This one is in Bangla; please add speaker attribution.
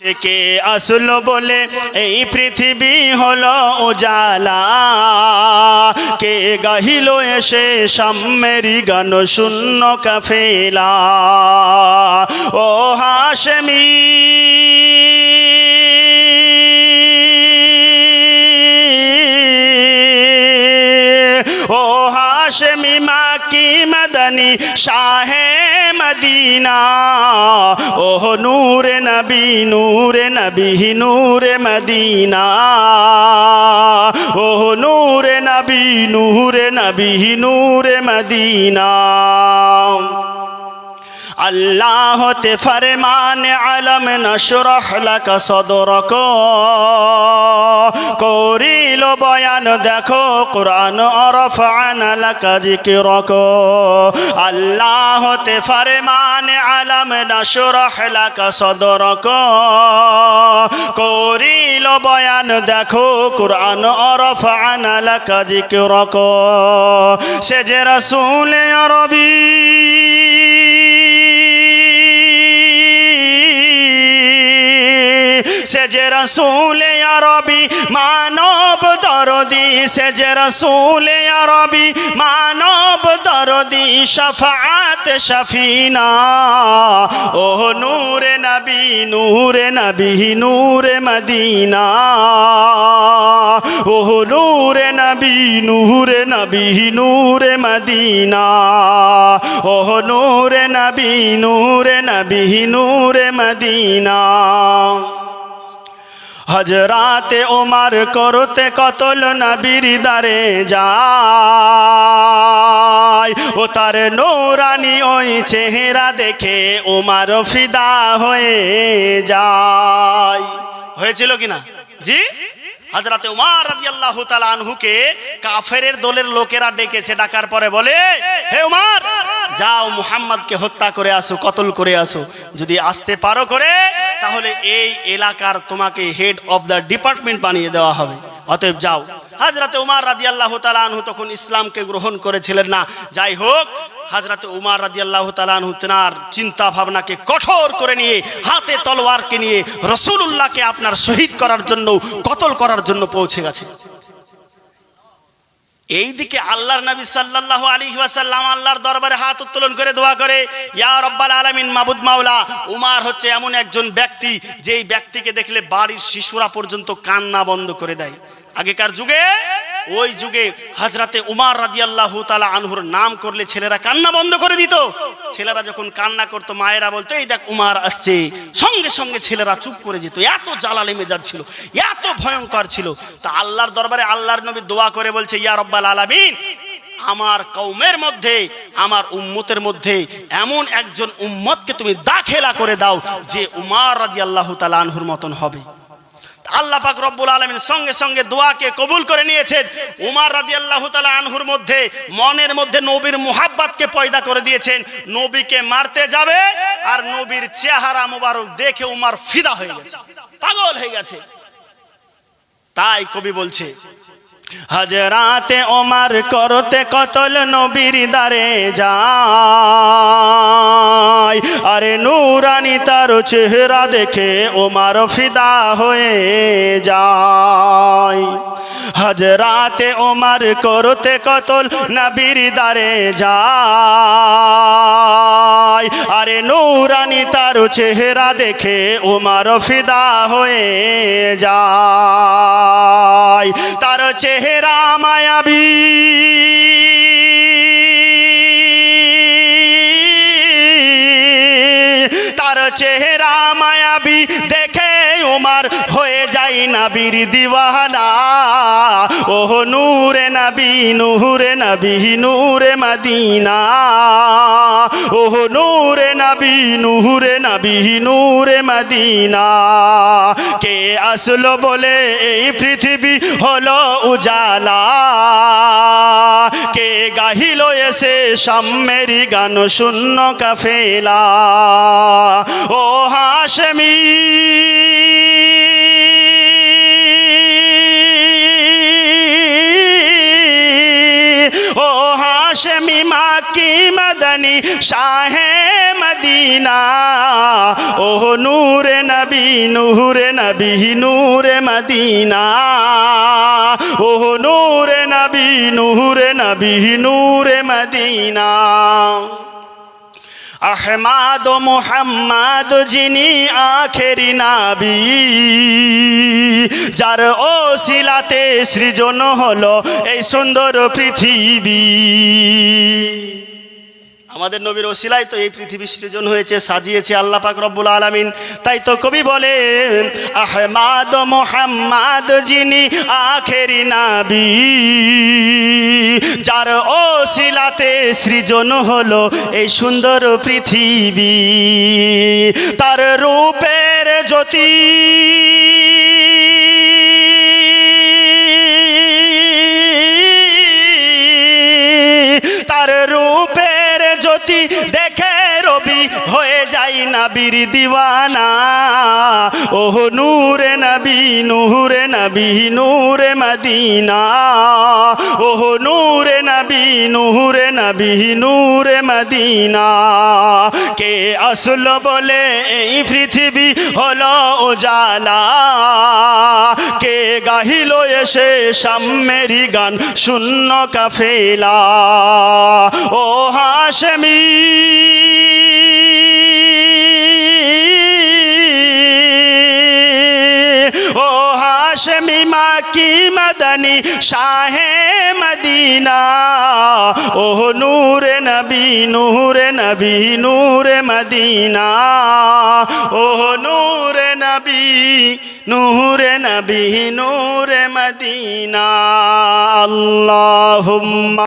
Speaker 1: থেকে আসলো বলে এই পৃথিবী হলো উজালা। কে গাহিল এসে সাম্যেরি গান শূন্য কাফেলা। ও হাসমি ও হাশমি মাকি মদনী শাহে মদিনা। ওহ, নূরে নবী নূরে নবী, নূরে মদিনা। ওহ, নূরে নবী নূরে নবী, নূরে মদিনা। আল্লাহ তে ফরমান আলম নশরহ লাক সদরক। করিল বয়ান, দেখো কোরআন অরফান লাক যিকরক। আল্লাহ তে ফরমান আলম নশরহ লাক সদরক। করিল বয়ান, দেখো কোরআন অরফান লাক যিকরক। সে যে রসুল আরবী সে যে রসুল আরবি, মানব দরদি যে রসুল আরবি, মানব দরদি শফাত শফিনা। ও নূরে নবী নূরে নবী, নূরে মদিনা। ও নূরে নবী নূরে নবী, নূরে মদিনা। ও নূরে নবী নূরে নবী, নূরে মদিনা। হজরাতে ওমার করতে কতল নবীর দারে যায়। ও তার নোরানি ওই চেহারা দেখে ওমার ফিদা হয়ে যায়। হয়েছিল কিনা জি? হজরতে উমার রাদিয়াল্লাহু তাআলা আনহুকে কাফেরের দলের লোকেরা ডেকেছে, ডাকার পরে বলে, হে উমার যাও মুহাম্মদকে হত্যা করে আসো, কতল করে আসো। যদি আসতে পারো করে তাহলে এই এলাকার তোমাকে হেড অফ দ্য ডিপার্টমেন্ট বানিয়ে দেওয়া হবে। অতএব যাও। হাজরাতে উমার রাজি আল্লাহ আনহু তখন ইসলামকে গ্রহণ করেছিলেন না। যাই হোক হাজরাতে উমার রাজি আল্লাহ তালানহু তেনার চিন্তা ভাবনাকে কঠোর করে নিয়ে, হাতে তলোয়ারকে নিয়ে রসুল উল্লাহকে আপনার শহীদ করার জন্য, কতল করার জন্য পৌঁছে গেছে। এই দিকে আল্লাহর নবী সাল্লাল্লাহু আলাইহি ওয়াসাল্লাম আল্লাহর দরবারে হাত উত্তোলন করে দোয়া করে, ইয়া রব্বাল আলামিন, মাবুদ মাওলা। উমার হচ্ছে এমন একজন ব্যক্তি, যেই ব্যক্তিকে দেখলে বাড়ির শিশুরা পর্যন্ত কান্না বন্ধ করে দেয়। আগেকার যুগে ওই যুগে হাজরাতে উমার রাদিয়াল্লাহু তালা আনহুর নাম করলে ছেলেরা কান্না বন্ধ করে দিত। ছেলেরা যখন কান্না করতো, মায়েরা বলতো, এই দেখ উমার আসছে। সঙ্গে সঙ্গে ছেলেরা চুপ করে যেত। এত জ্বালালে মেজাজ ছিল, এত ভয়ঙ্কর ছিল। তা আল্লাহর দরবারে আল্লাহর নবী দোয়া করে বলছে, ইয়া রব্বাল আলামিন, আমার কৌমের মধ্যে, আমার উম্মতের মধ্যে এমন একজন উম্মতকে তুমি দাখেলা করে দাও, যে উমার রাদিয়াল্লাহু তালা আনহুর মতন হবে। আল্লাহ পাক রব্বুল আলমিন সঙ্গে সঙ্গে দোয়াকে কবুল করে নিয়েছেন। উমার রাদি আল্লাহ তালা আনহুর মধ্যে মনের মধ্যে নবীর মোহাব্বাতকে পয়দা করে দিয়েছেন। নবীকে মারতে যাবে আর নবীর চেহারা মুবারক দেখে উমার ফিদা হয়ে গেছে। পাগল হয়ে গেছে। তাই কবি বলছে হজরাতে ওমার করতে কতল নবীর দারে যায়। আরে নুরানি তার চেহারা দেখে ওমার ফিদা হয়ে যায়। হজরাতে ওমার করতে কতল নবীর দারে যায়। আরে নুরানি তার চেহারা দেখে ওমার ফিদা হয়ে যায়। তার চেহারা মায়াবী। তার চেহারা মায়াবী দেখে উমার হয়ে নাবির দিওয়ানা, ওহ নূরে নবী নূরে নবী, নূরে মদিনা। ওহ নূরে নবী নূরে নবী, নূরে মদিনা। কে আসলো বলে এই পৃথিবী হলো উজালা। কে গাহিল এসে সাম্যেরি গান শূন্য কাফেলা। ও হাসমি মদনী শাহে মদিনা। ও নূরে নবী নূরে নবী, নূরে মদিনা। ও নূরে নবী নূরে নবী, নূরে মদিনা। আহমাদ মোহাম্মদ যিনি আখেরি নাবি, যার ও শিলাতে সৃজন হলো এই সুন্দর পৃথিবী। আমাদের নবীর ওসিলাই তো এই পৃথিবী সৃজন হয়েছে, সাজিয়েছে আল্লাহ পাক রব্বুল আলামিন। তাই তো কবি বলেন, আহমাদ মোহাম্মদ যিনি আখেরি নাবি, যার ওসিলাতে সৃজন হলো এই সুন্দর পৃথিবী। তার রূপের জ্যোতি জ্যোতি দেখে রবি হয়ে যাই না বীর দিওয়ানা। ওহ নূরে নবী নূরে নবী, নূরে মদিনা। ওহ নূরে নবী নূরে নবী, নূরে মদিনা। কে আসল বলে এই পৃথিবী হলো উজালা। কে গাহিল এসে সাম্যেরি গান শূন্য কাফেলা। ও হাসমি কি মদনী, শাহে মদিনা। ও নূর নবী নূর নবী, নূর মদিনা। ও নূর নবী নূর নবী, নূর মদিনা। আল্লাহুম্মা